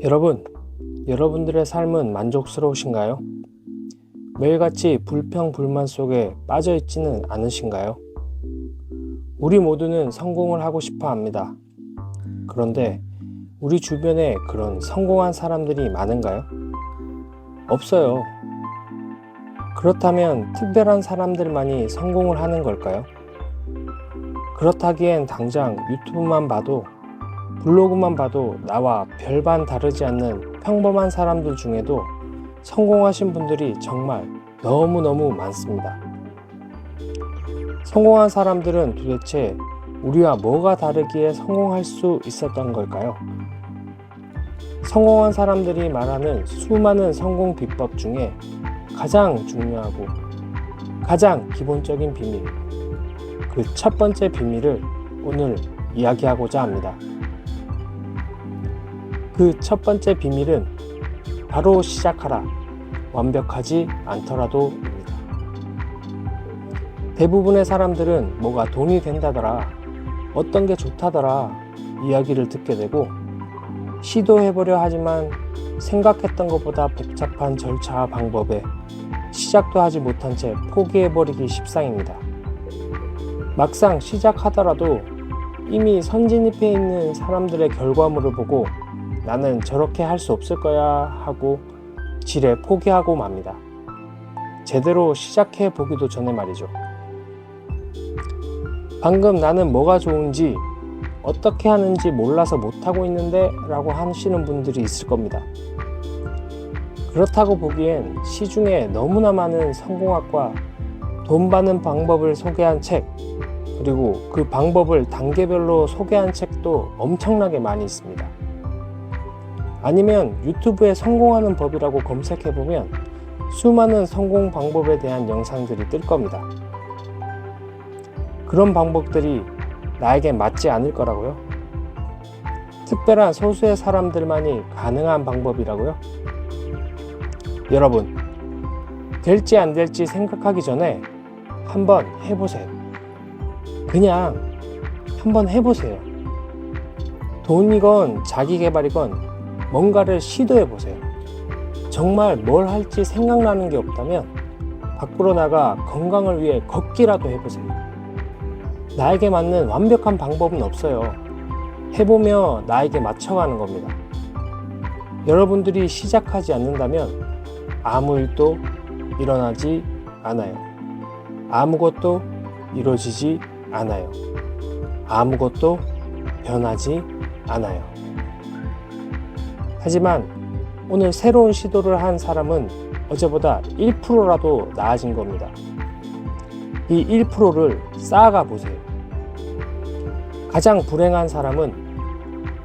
여러분, 여러분들의 삶은 만족스러우신가요? 매일같이 불평, 불만 속에 빠져 있지는 않으신가요? 우리 모두는 성공을 하고 싶어 합니다. 그런데 우리 주변에 그런 성공한 사람들이 많은가요? 없어요. 그렇다면 특별한 사람들만이 성공을 하는 걸까요? 그렇다기엔 당장 유튜브만 봐도 블로그만 봐도 나와 별반 다르지 않는 평범한 사람들 중에도 성공하신 분들이 정말 너무너무 많습니다. 성공한 사람들은 도대체 우리와 뭐가 다르기에 성공할 수 있었던 걸까요? 성공한 사람들이 말하는 수많은 성공 비법 중에 가장 중요하고 가장 기본적인 비밀, 그 첫 번째 비밀을 오늘 이야기하고자 합니다. 그 첫 번째 비밀은 바로 시작하라. 완벽하지 않더라도입니다. 대부분의 사람들은 뭐가 돈이 된다더라, 어떤 게 좋다더라 이야기를 듣게 되고 시도해보려 하지만 생각했던 것보다 복잡한 절차와 방법에 시작도 하지 못한 채 포기해버리기 십상입니다. 막상 시작하더라도 이미 선진입해 있는 사람들의 결과물을 보고 나는 저렇게 할 수 없을 거야 하고 지레 포기하고 맙니다. 제대로 시작해 보기도 전에 말이죠. 방금 나는 뭐가 좋은지 어떻게 하는지 몰라서 못하고 있는데 라고 하시는 분들이 있을 겁니다. 그렇다고 보기엔 시중에 너무나 많은 성공학과 돈 버는 방법을 소개한 책, 그리고 그 방법을 단계별로 소개한 책도 엄청나게 많이 있습니다. 아니면 유튜브에 성공하는 법이라고 검색해보면 수많은 성공 방법에 대한 영상들이 뜰 겁니다. 그런 방법들이 나에게 맞지 않을 거라고요? 특별한 소수의 사람들만이 가능한 방법이라고요? 여러분, 될지 안 될지 생각하기 전에 한번 해보세요. 그냥 한번 해보세요. 돈이건 자기 개발이건 뭔가를 시도해 보세요. 정말 뭘 할지 생각나는 게 없다면 밖으로 나가 건강을 위해 걷기라도 해보세요. 나에게 맞는 완벽한 방법은 없어요. 해보며 나에게 맞춰가는 겁니다. 여러분들이 시작하지 않는다면 아무 일도 일어나지 않아요. 아무것도 이루어지지 않아요. 아무것도 변하지 않아요. 하지만 오늘 새로운 시도를 한 사람은 어제보다 1%라도 나아진 겁니다. 이 1%를 쌓아가 보세요. 가장 불행한 사람은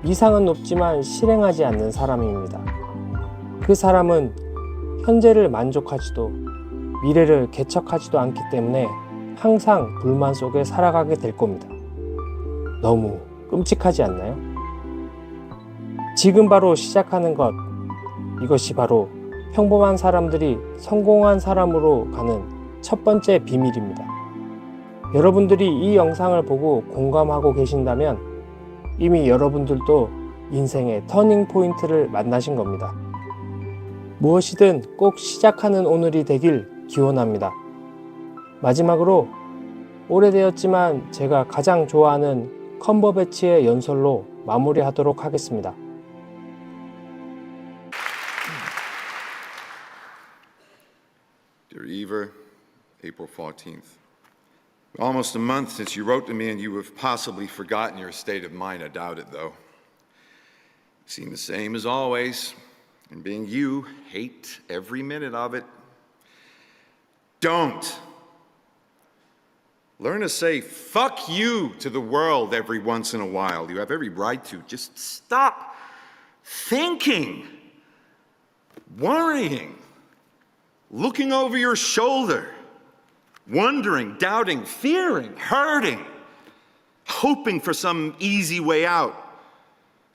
이상은 높지만 실행하지 않는 사람입니다. 그 사람은 현재를 만족하지도 미래를 개척하지도 않기 때문에 항상 불만 속에 살아가게 될 겁니다. 너무 끔찍하지 않나요? 지금 바로 시작하는 것, 이것이 바로 평범한 사람들이 성공한 사람으로 가는 첫 번째 비밀입니다. 여러분들이 이 영상을 보고 공감하고 계신다면 이미 여러분들도 인생의 터닝 포인트를 만나신 겁니다. 무엇이든 꼭 시작하는 오늘이 되길 기원합니다. 마지막으로 오래되었지만 제가 가장 좋아하는 컴버배치의 연설로 마무리하도록 하겠습니다. Eva, April 14th. Almost a month since you wrote to me, and you have possibly forgotten your state of mind. I doubt it, though. Seem the same as always, and being you, hate every minute of it. Don't. Learn to say fuck you to the world every once in a while. You have every right to. Just stop thinking, worrying looking over your shoulder, wondering, doubting, fearing, hurting, hoping for some easy way out,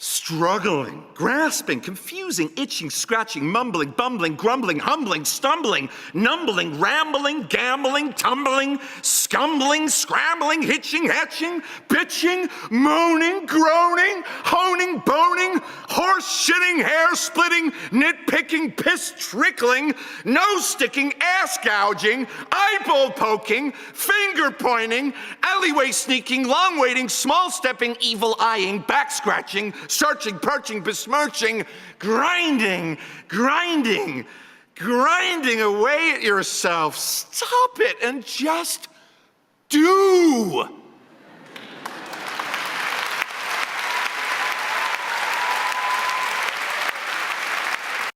struggling, grasping, confusing, itching, scratching, mumbling, bumbling, grumbling, humbling, stumbling, numbling, rambling, gambling, tumbling, scumbling, scrambling, hitching, hatching, bitching, moaning, groaning, honing, boning, horse shitting, hair splitting, nitpicking, piss trickling, nose sticking, ass gouging, eyeball poking, finger pointing, alleyway sneaking, long waiting, small stepping, evil eyeing, back scratching, searching, perching, besmirching, grinding, grinding, grinding away at yourself. Stop it and just do.